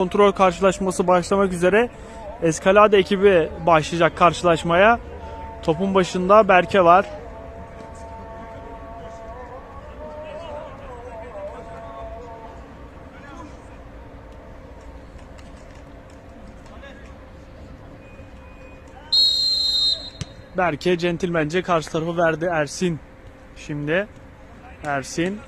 Kontrol karşılaşması başlamak üzere. Eskalade ekibi başlayacak karşılaşmaya. Topun başında Berke var. Berke centilmence karşı tarafı verdi Ersin. Şimdi Ersin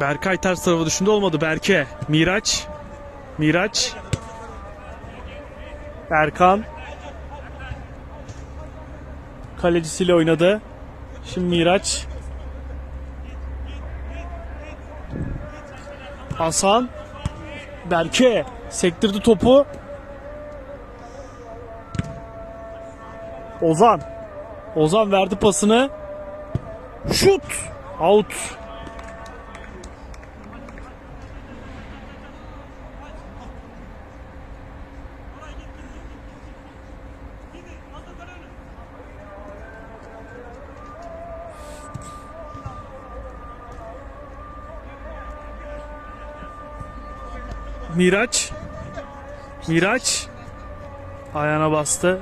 Berkay ters tarafa düşündü olmadı. Berke. Miraç. Miraç. Erkan. Kalecisiyle oynadı. Şimdi Miraç. Hasan. Berke. Sektirdi topu. Ozan. Ozan verdi pasını. Şut. Out. Miraç. Miraç. Ayağına bastı.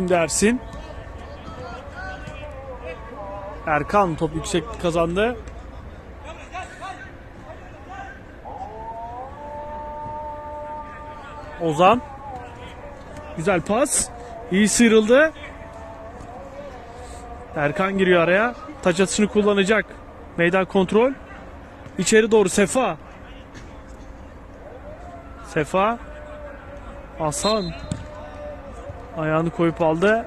Şimdi Ersin. Erkan top yüksek kazandı. Ozan. Güzel pas. İyi sıyrıldı. Erkan giriyor araya. Taç atışını kullanacak. Meydan kontrol. İçeri doğru Sefa. Sefa. Hasan. Ayağını koyup aldı.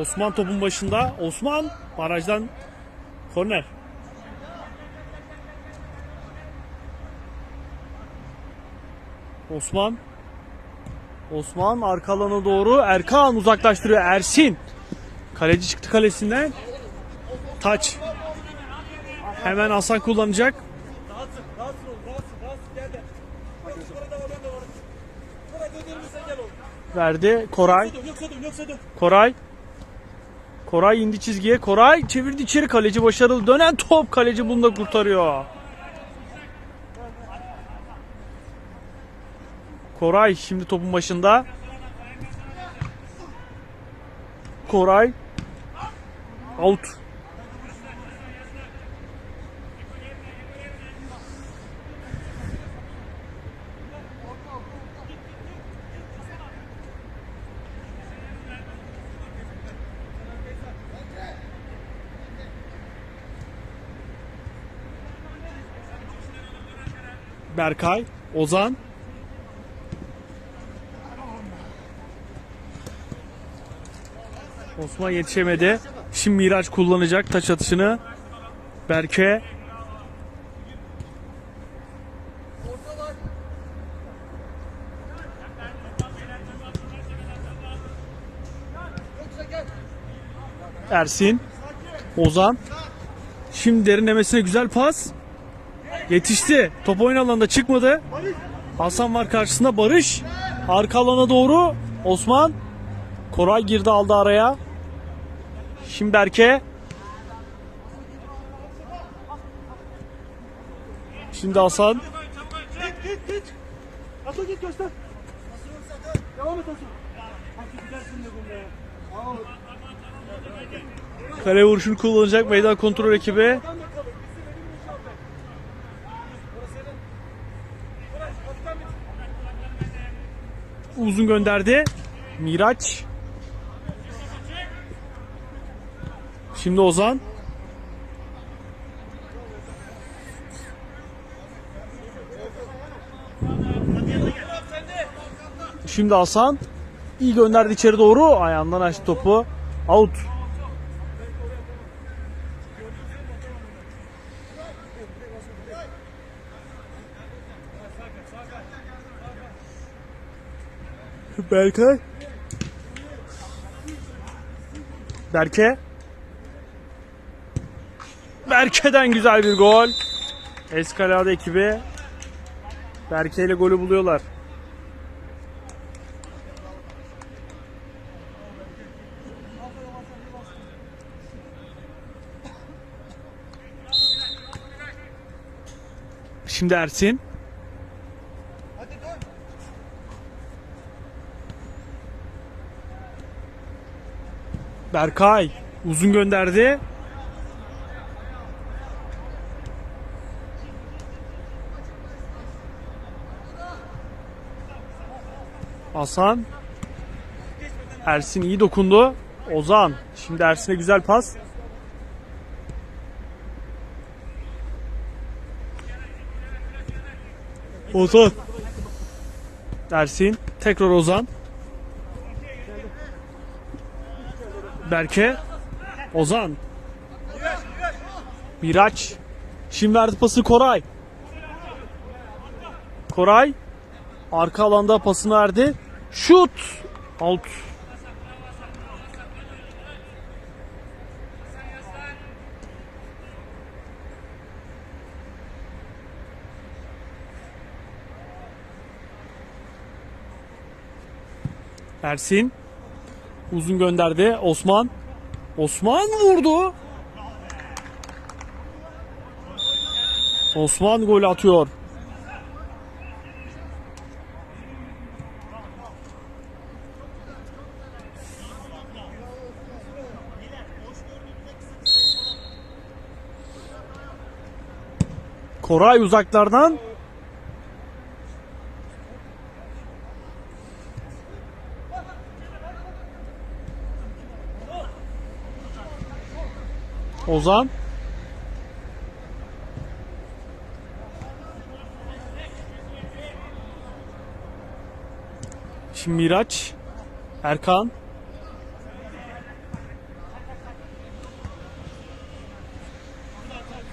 Osman topun başında. Osman barajdan korner. Osman Osman arka alana doğru Erkan uzaklaştırıyor Ersin. Kaleci çıktı kalesinden. Taç. Hemen Hasan kullanacak. Verdi Koray. Koray. Koray indi çizgiye. Koray çevirdi içeri kaleci başarılı. Dönen top kaleci bunu da kurtarıyor. Koray şimdi topun başında. Koray. Out. Berkay, Ozan. Osman yetişemedi. Şimdi Miraç kullanacak taç atışını. Berke. Ersin. Ozan. Şimdi derinlemesine güzel pas. Yetişti. Top oyun alanında çıkmadı. Hasan var karşısında Barış. Arka alana doğru Osman. Koray girdi aldı araya. Şimdi Berke. Şimdi Hasan. Git, git, git. Asıl git göster. Devam et. Al. Kale vuruşunu kullanacak meydan kontrol ekibi. Uzun gönderdi. Miraç. Şimdi Ozan. Şimdi Hasan. iyi gönderdi içeri doğru. Ayağından açtı topu. Out. Berkay. Berke. Berke'den güzel bir gol. Eskalade ekibi Berke ile golü buluyorlar. Şimdi Ersin. Berkay uzun gönderdi. Hasan. Ersin iyi dokundu. Ozan. Şimdi Ersin'e güzel pas. Ozan. Ersin. Tekrar Ozan. Berke. Ozan. Miraç. Şimdi verdi pası Koray. Koray. Arka alanda pasını verdi. Şut. Out. Ersin. Uzun gönderdi. Osman. Osman vurdu. Osman gol atıyor. Koray uzaklardan. Ozan. Şimdi Miraç Erkan.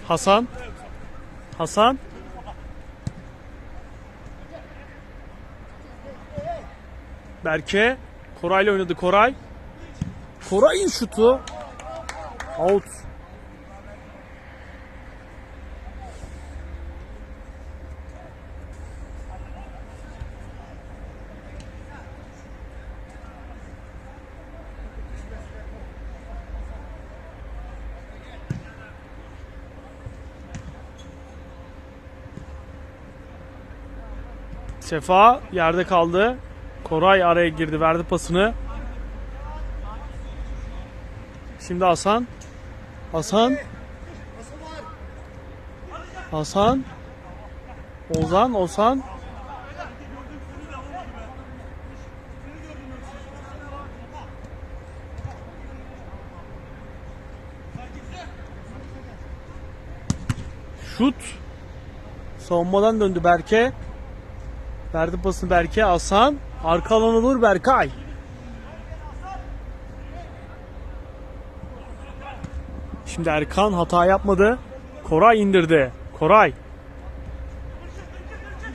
Hasan Hasan. Berke. Koray'la oynadı Koray. Koray'ın şutu. Out Sefa yerde kaldı. Koray araya girdi, verdi pasını. Şimdi Hasan. Hasan. Hasan. Ozan, Ozan. Şut. Savunmadan döndü Berke. Verdi pasını Berke Hasan. Arka alana olur Berkay. Şimdi Erkan hata yapmadı. Koray indirdi. Koray.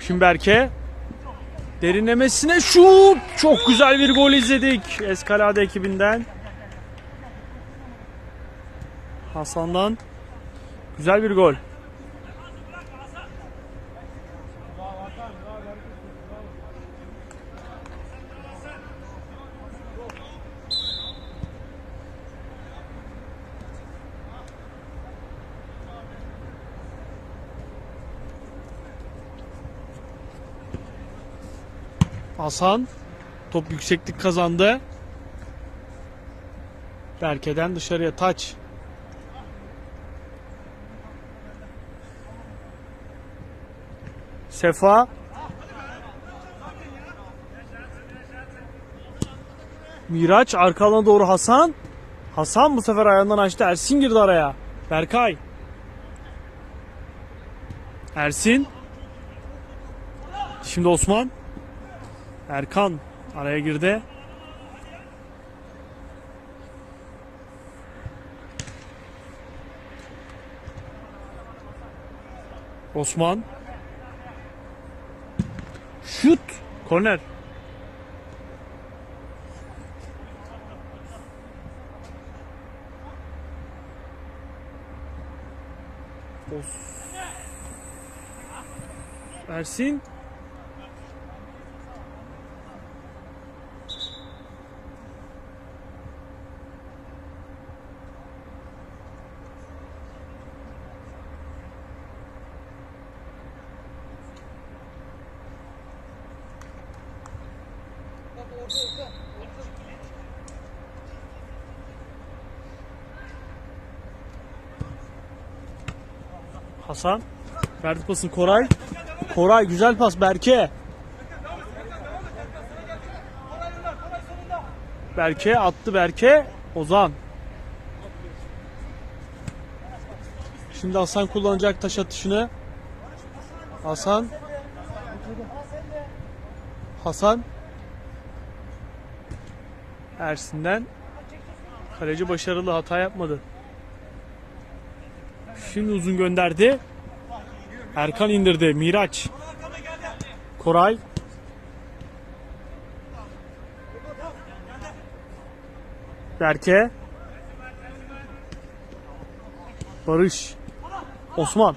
Şimdi Berke. Derinlemesine şut. Çok güzel bir gol izledik. Eskalade ekibinden. Hasan'dan. Güzel bir gol. Hasan top yükseklik kazandı. Berke'den dışarıya taç. Sefa Miraç arka doğru Hasan. Hasan bu sefer ayağından açtı. Ersin girdi araya. Berkay. Ersin. Şimdi Osman. Erkan Araya girdi. Osman. Şut. Korner. Os- Ersin. Hasan. Verdi pasını Koray. Koray güzel pas Berke. Berke attı Berke. Ozan. Şimdi Hasan kullanacak taş atışını. Hasan. Hasan. Ersin'den. Kaleci başarılı hata yapmadı. Şimdi uzun gönderdi. Erkan indirdi. Miraç. Koray. Berke. Barış. Osman.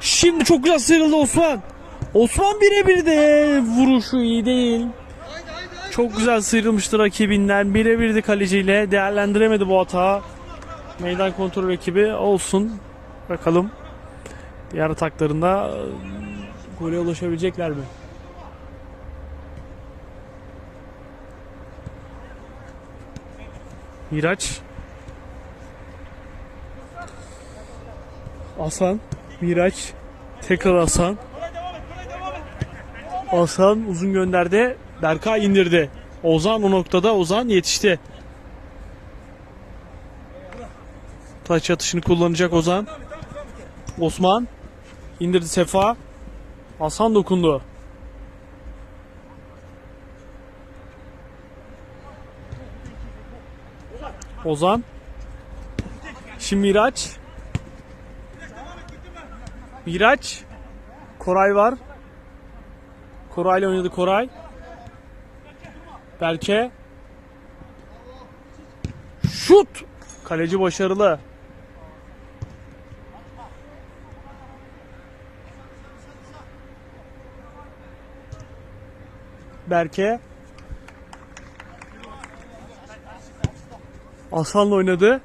Şimdi çok güzel sıyrıldı Osman. Osman birebir de vuruşu iyi değil. Çok güzel sıyrılmıştı rakibinden. Birebirdi kaleciyle. Değerlendiremedi bu hata. Meydan kontrol ekibi olsun. Bakalım. Diğer ataklarında e, gole ulaşabilecekler mi? Miraç. Hasan. Miraç. Tekrar Hasan. Hasan uzun gönderdi. Berkay indirdi. Ozan o noktada Ozan yetişti. Taç atışını kullanacak Ozan. Osman indirdi Sefa. Hasan dokundu. Ozan. Şimdi Miraç. Miraç. Koray var. Koray'la oynadı Koray. Berke. Şut. Kaleci başarılı. Berke. Hasan'la oynadı.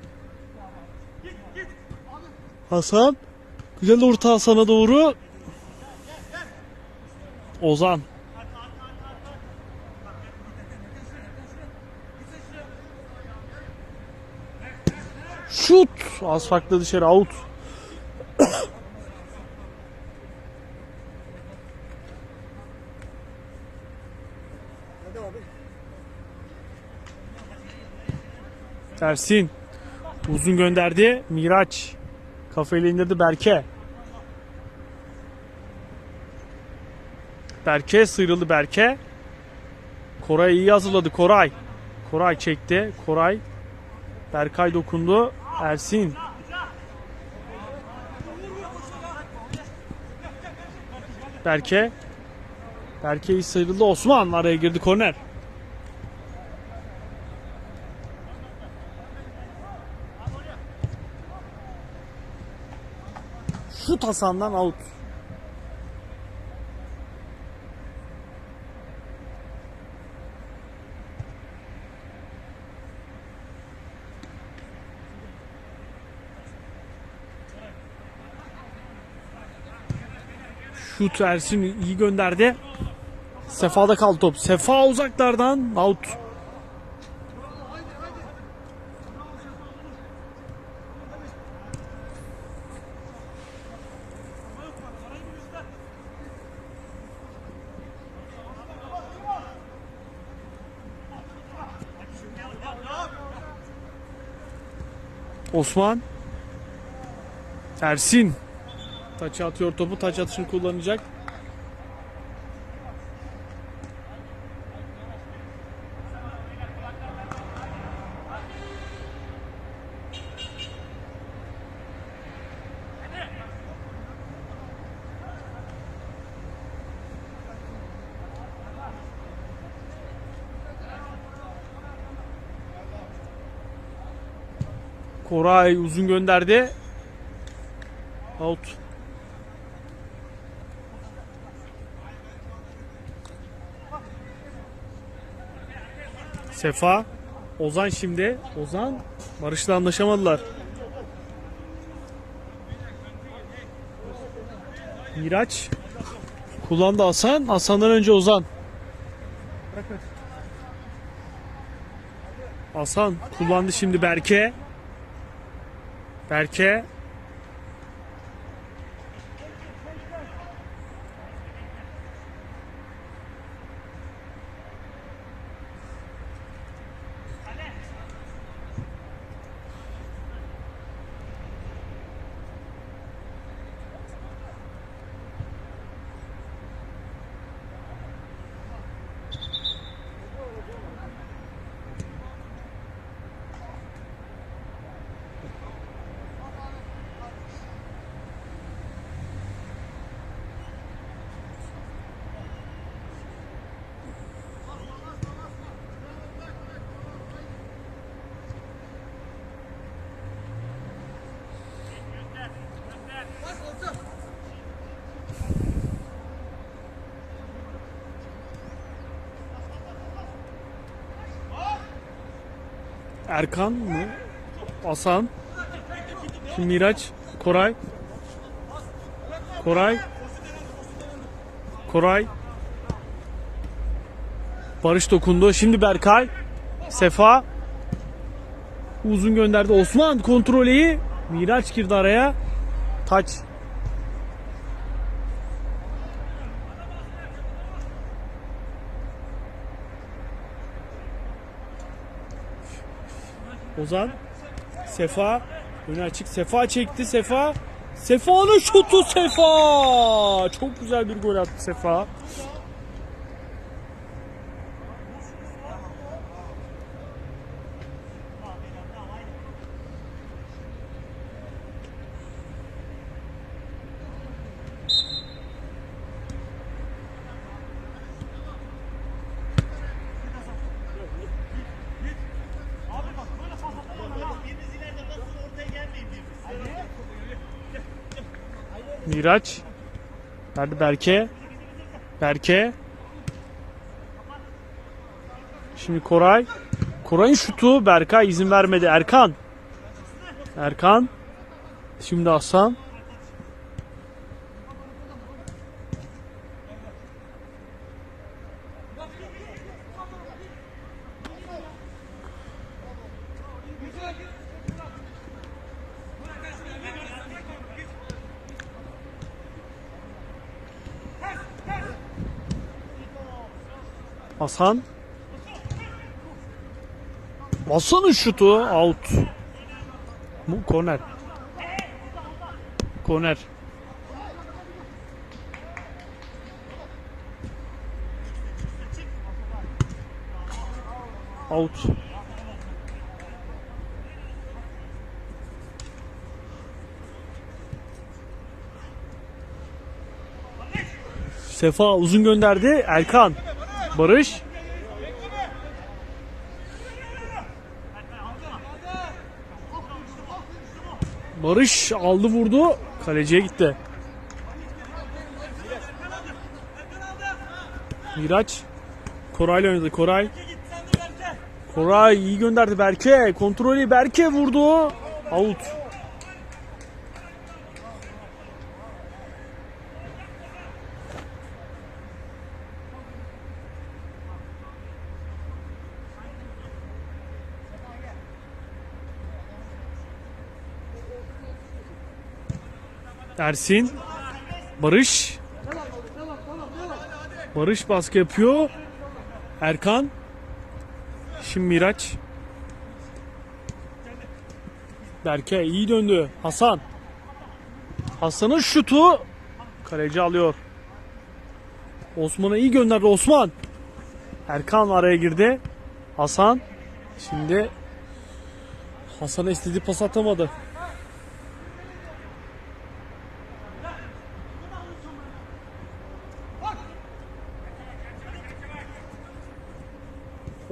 Hasan. Güzel orta Hasan'a doğru. Ozan. Şut. Az farklı dışarı out. Ersin. Uzun gönderdi. Miraç. Kafayla indirdi Berke. Berke sıyrıldı Berke. Koray iyi hazırladı Koray. Koray çekti. Koray. Berkay dokundu. Ersin. Berke. Berke iyi sıyrıldı. Osman araya girdi korner. Şut Hasan'dan out. Şut Ersin iyi gönderdi. Sefa'da kaldı top. Sefa uzaklardan out. Osman. Ersin. Taça atıyor topu. Taç atışını kullanacak. Koray uzun gönderdi. Out. Sefa. Ozan şimdi. Ozan. Barış'la anlaşamadılar. Miraç. Kullandı Hasan. Hasan'dan önce Ozan. Hasan kullandı şimdi Berke. Berke. Erkan mı? Hasan. Şimdi Miraç. Koray. Koray. Koray. Barış dokundu. Şimdi Berkay. Sefa. Uzun gönderdi. Osman kontrolü. Miraç girdi araya. Taç. Ozan. Sefa. Önü açık. Sefa çekti. Sefa. Sefa'nın şutu Sefa. Çok güzel bir gol attı Sefa. Miraç. Nerede Berke? Berke. Şimdi Koray. Koray'ın şutu Berkay izin vermedi. Erkan. Erkan. Şimdi Hasan. Hasan. Hasan'ın şutu out. Bu korner. Korner. Out. Sefa uzun gönderdi. Erkan. Barış. Barış aldı vurdu. Kaleciye gitti. Miraç. Koray'la oynadı. Koray. Koray iyi gönderdi Berke. Kontrolü Berke vurdu. Out. Ersin. Barış. Barış baskı yapıyor. Erkan. Şimdi Miraç. Berke iyi döndü. Hasan. Hasan'ın şutu. Kaleci alıyor. Osman'a iyi gönderdi Osman. Erkan araya girdi. Hasan. Şimdi Hasan'a istediği pas atamadı.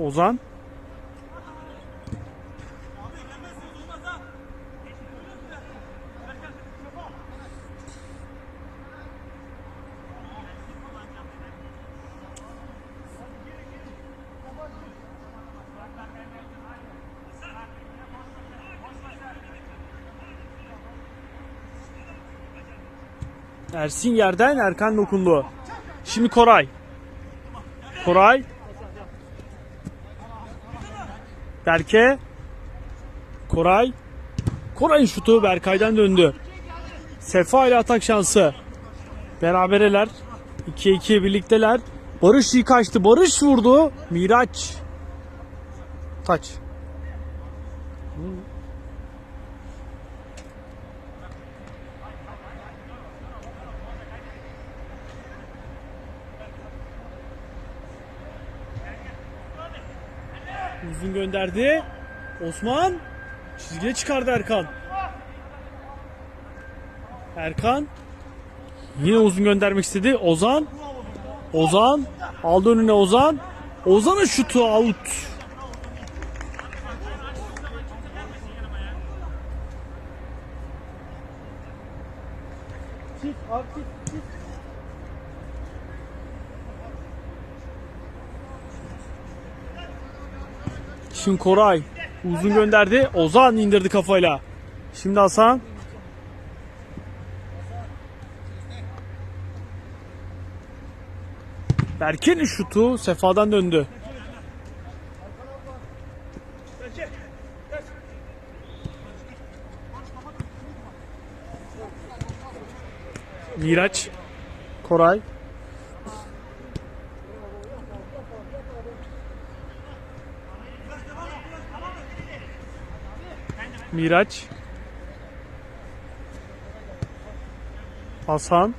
Ozan. Ersin yerden Erkan dokundu. Şimdi Koray. Koray Berke. Koray. Koray'ın şutu Berkay'dan döndü. Sefa ile atak şansı. Berabereler. 2'ye 2'ye birlikteler. Barış iyi kaçtı. Barış vurdu. Miraç. Taç. Uzun gönderdi. Osman. Çizgiye çıkardı Erkan. Erkan. Yine uzun göndermek istedi. Ozan. Ozan. Aldı önüne Ozan. Ozan'ın şutu out. Şimdi Koray. Uzun gönderdi. Ozan indirdi kafayla. Şimdi Hasan. Berke'nin şutu Sefa'dan döndü. Miraç. Koray. Miraç. Hasan.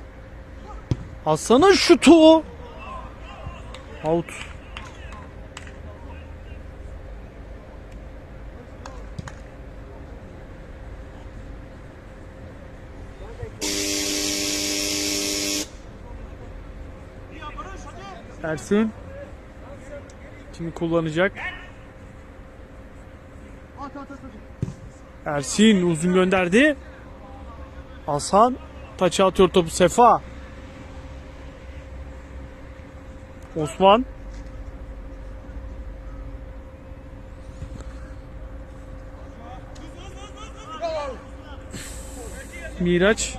Hasan'ın şutu. Out. Ersin. Şimdi kullanacak. Ersin uzun gönderdi. Hasan taça atıyor topu Sefa. Osman. Miraç.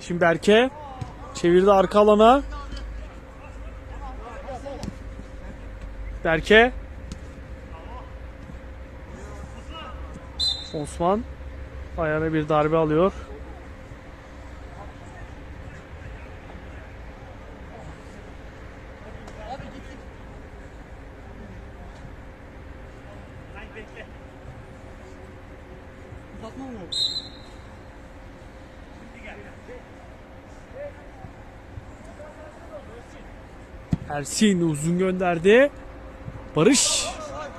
Şimdi Berke çevirdi arka alana. Berke. Osman ayağına bir darbe alıyor. Ersin uzun gönderdi. Barış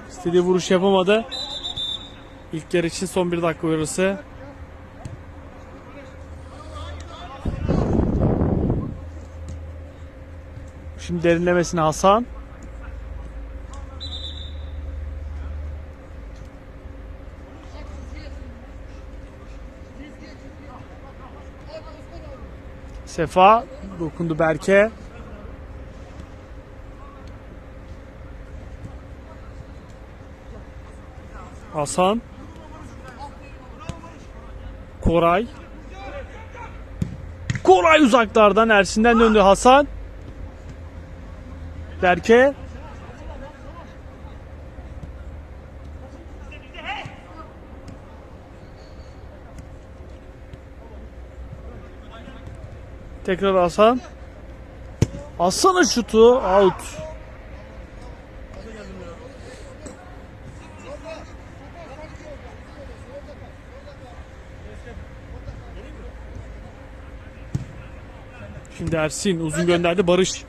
istediği vuruş yapamadı. İlk yarı için son bir dakika uyarısı. Şimdi derinlemesine Hasan. Sefa dokundu Berke. Hasan. Koray. Koray uzaklardan Ersin'den döndü Hasan. Berke. Tekrar Hasan. Hasan'ın şutu out. Şimdi Ersin uzun gönderdi Barış.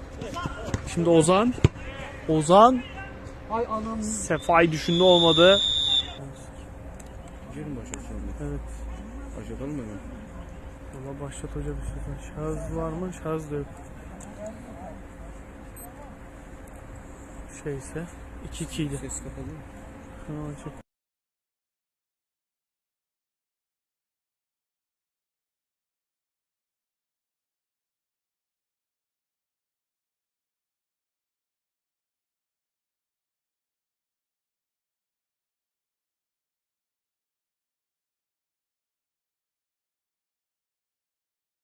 Şimdi Ozan. Ozan Ay anam. Sefa'yı düşündü olmadı. Girin. Evet. Başlatalım mı? Valla başlat hoca bir şey. Şarj var mı? Şarj da yok. Şeyse 2-2 idi. Ses kapalı mı? Hemen açık.